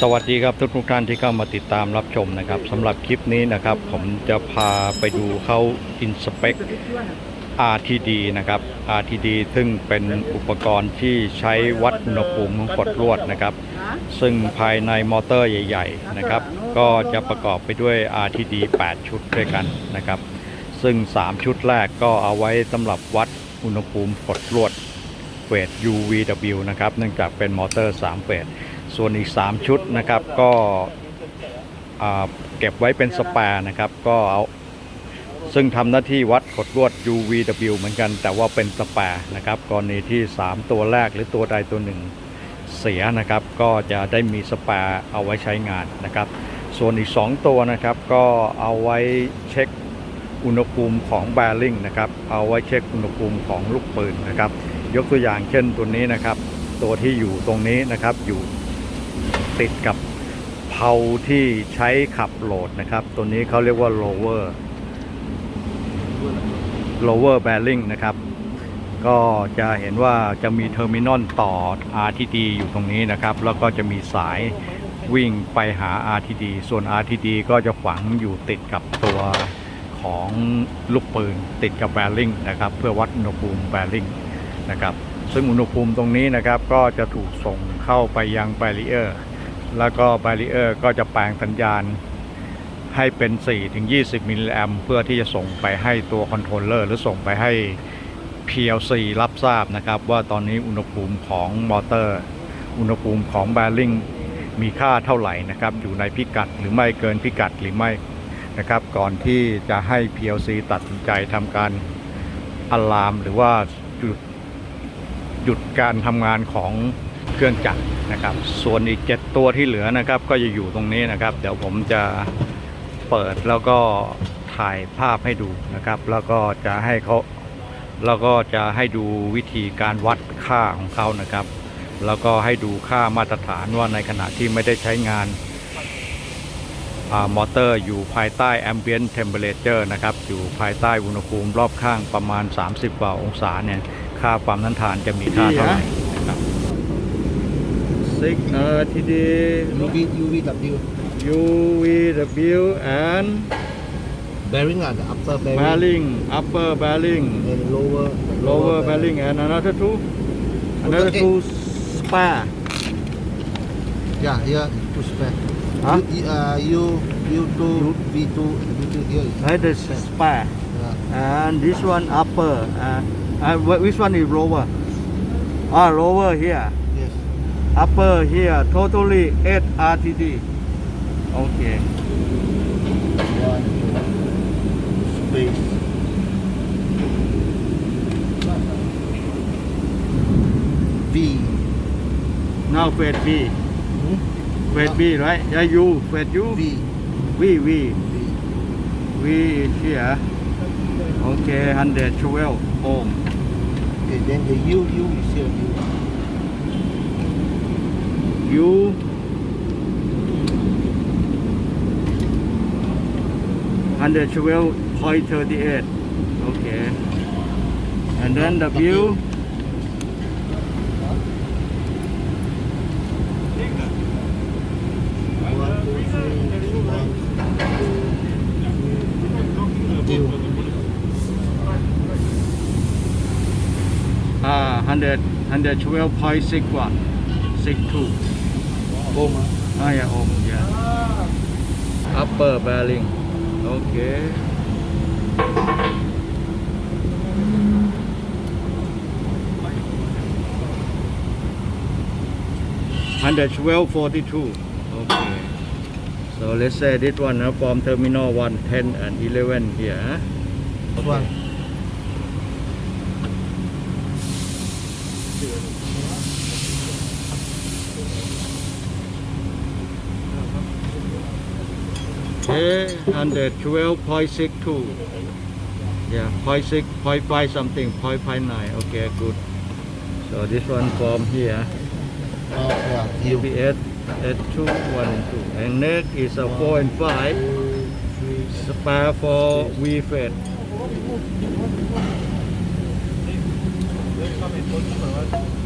สวัสดีครับทุกทุกท่านที่เข้ามาติดตามรับชมนะครับสำหรับคลิปนี้นะครับ ผมจะพาไปดูเข้าอินสเปค RTD นะครับ RTD ซึ่งเป็นอุปกรณ์ที่ใช้วัดอุณหภูมิของกดลวดนะครับ ซึ่งภายในมอเตอร์ใหญ่ ๆ นะครับ ก็จะประกอบไปด้วย RTD 8 ชุดด้วยกันนะครับ ซึ่ง 3 ชุดแรกก็เอาไว้สำหรับวัดอุณหภูมิกดลวด เฟส UVW นะครับเนื่องจากเป็นมอเตอร์ 3 เฟส ส่วนอีก 3 ชุดนะครับก็เก็บไว้เป็นสแปร์นะครับก็เอาซึ่งทำหน้าที่วัดกดลวด UVW เหมือนกัน แต่ว่าเป็นสแปร์นะครับกรณีที่ 3 ตัวแรกหรือตัวใดตัวหนึ่งเสียนะครับก็จะได้มีสแปร์เอาไว้ใช้งานนะครับ ส่วนอีก 2 ตัวนะครับก็เอาไว้เช็คอุณหภูมิของแบริ่งนะครับ เอาไว้เช็คอุณหภูมิของลูกปืนนะครับ ยกตัวอย่างเช่นตัวนี้นะครับ ตัวที่อยู่ตรงนี้นะครับอยู่ติดกับเพลาที่ใช้ขับโหลดนะครับ ตัวนี้เขาเรียกว่า lower lower bearing นะครับ ก็จะเห็นว่าจะมีเทอร์มินอลต่อ RTD อยู่ตรงนี้นะครับ แล้วก็จะมีสายวิ่งไปหา RTD ส่วน RTD ก็จะฝังอยู่ติดกับตัวของลูกปืน ติดกับ bearing นะครับ เพื่อวัดอุณหภูมิ bearing นะครับ ซึ่งอุณหภูมิตรงนี้นะครับก็จะถูกส่งเข้าไปยัง barrier แล้วก็ barrier ก็จะแปลงสัญญาณให้เป็น 4-20 มิลลิแอมเพื่อที่จะส่งไปให้ตัวคอนโทรลเลอร์หรือส่งไปให้ PLC รับทราบนะครับ ว่าตอนนี้อุณหภูมิของมอเตอร์ อุณหภูมิของแบริ่งมีค่าเท่าไหร่นะครับ อยู่ในพิกัดหรือไม่เกินพิกัดหรือไม่นะครับ ก่อนที่จะให้ PLC ตัดสินใจทำการอะลลาม หรือว่าหยุด หยุดการทำงานของเครื่องจักรนะครับ ส่วนอีก 7 ตัวที่เหลือนะครับ ก็จะอยู่ตรงนี้นะครับ เดี๋ยวผมจะเปิดแล้วก็ถ่ายภาพให้ดูนะครับ แล้วก็จะให้เขาแล้วก็จะให้ดูวิธีการวัดค่าของเขานะครับ แล้วก็ให้ดูค่ามาตรฐานว่าในขณะที่ไม่ได้ใช้งานอมอเตอร์อยู่ภายใต้ ambient temperature นะครับ อยู่ภายใต้อุณหภูมิรอบข้างประมาณ 30 กว่าองศาเนี่ย ค่าความนั้นทานจะมีค่าเท่าไหร่นะครับ Six RTD UV UVW UVW and bearing are the upper bearing, bearing upper bearing and lower lower bearing and another two another two spare Yeah, here two spare. Huh? You, uh, you you two V two V two here. is- that is spare Yeah. and this one upper uh, uh, wh- which one is lower ah lower here Yes. upper here totally 8 RTD okay One space. V. now phase B Hmm? phase B right yeah you U V. V V V. V is here okay 112 ohm Okay, then the U U is here. U. Hundred twelve point thirty eight. Okay. And then the W 100, 112.6 watt, 62. Ohm, huh? Oh ah, yeah, ohm, yeah. Upper bearing, okay. Hundred twelve forty two. Okay. So let's say this one uh, from terminal one ten and eleven here. Ah. Okay. 112.62 yeah point six, point five something point five nine. okay good so this one from here Oh, yeah. be at 2 1 and 2 and next is a 4 and 5 spare for we fed Thank.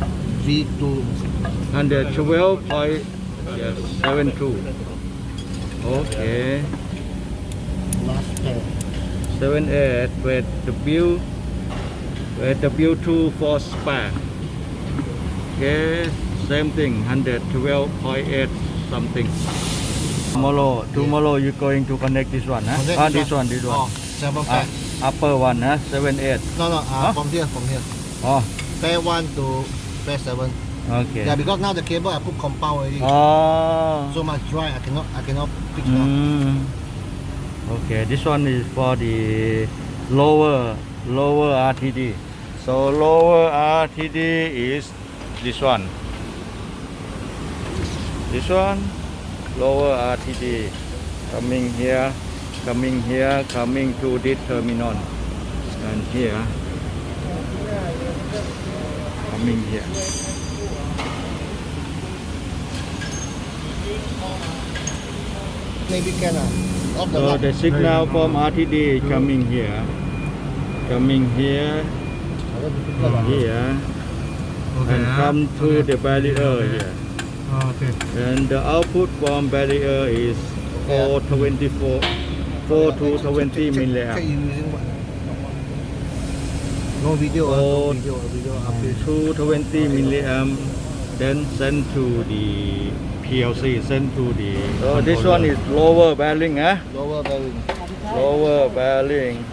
V212.72. Okay. Last pair. 78 with the view? with the view 2 for spa. Okay, same thing 112.8 something. Tomorrow, tomorrow you're going to connect this one, huh? Connect Ah, this one, this one. Oh, seven pair. Ah, upper one, eh? huh? 78. No, no, uh, Huh? from here, from here. Oh, Pair one to pair 7. okay Yeah, because now the cable I put compound already. oh So much dry, I cannot, I cannot fix now. Mm. Okay, this one is for the lower lower RTD. So lower RTD is this one. This one lower RTD coming here, coming here, coming to this terminal, and here coming here. Maybe can uh, off the So the signal from RTD is coming here, coming here, here, and come to the barrier here. okay. And the output from barrier is 424, 4 to 20 Check, check milliamp. You using what? No video, uh, Oh. no video, uh, video update. 220 milliamp, then send to the PLC, send to the. So this one is lower bearing, eh? Lower bearing. lower bearing.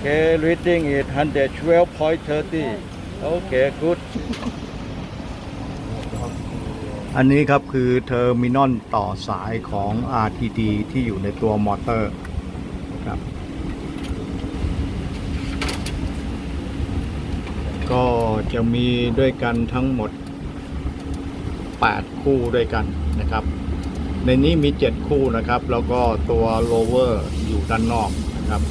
Okay, reading is 112.30. Okay, good. อันนี้ครับคือเทอร์มินอลต่อสายของ RTD ที่อยู่ในตัวมอเตอร์ครับ ก็จะมีด้วยกันทั้งหมด 8 คู่ด้วยกันนะครับ ในนี้มี 7 คู่นะครับ แล้วก็ตัวโลเวอร์อยู่ด้านนอกนะครับ